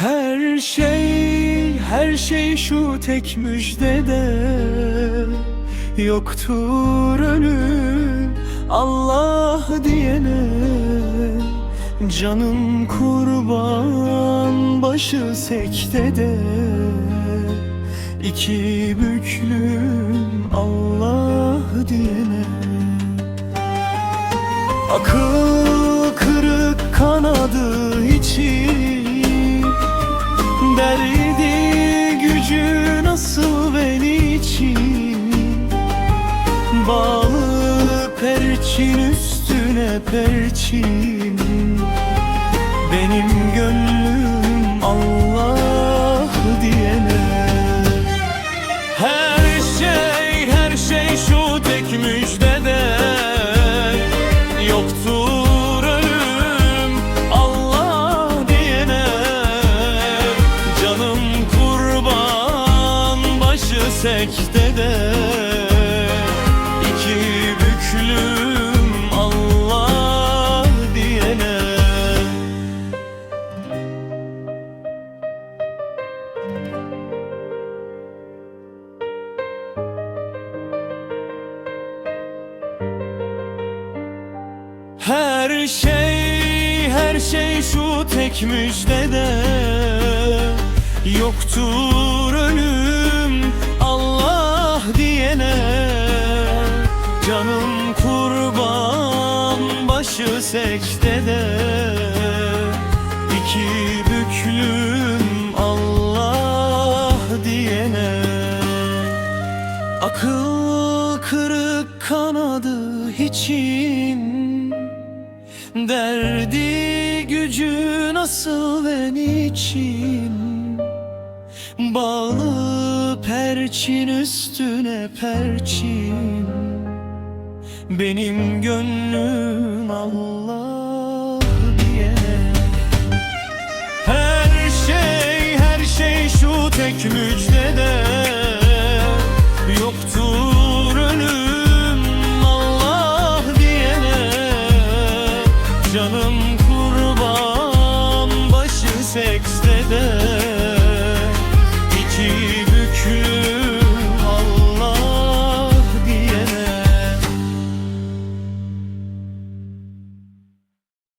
Her şey, her şey şu tek müjdede. Yoktur ölüm Allah diyene. Canım kurban başı sektede. İki büklüm Allah diyene. Akıl kırık kanadı Derdi gücü nasıl ben için? Bağlı perçin üstüne perçin. Benim gönlüm Allah diyene Her şey her şey şu başı sektede İki büklüm Allah diyene. Her şey, her şey şu tek müjdede Yoktur başı sektede İki büklüm Allah diyene. Akıl kırık kanadı için Derdi gücü nasıl ben için Bağlı perçin üstüne perçin benim gönlüm Allah diye. Her şey her şey şu tek müjdede. Yoktur ölüm Allah diyene Canım kurban başı sekstede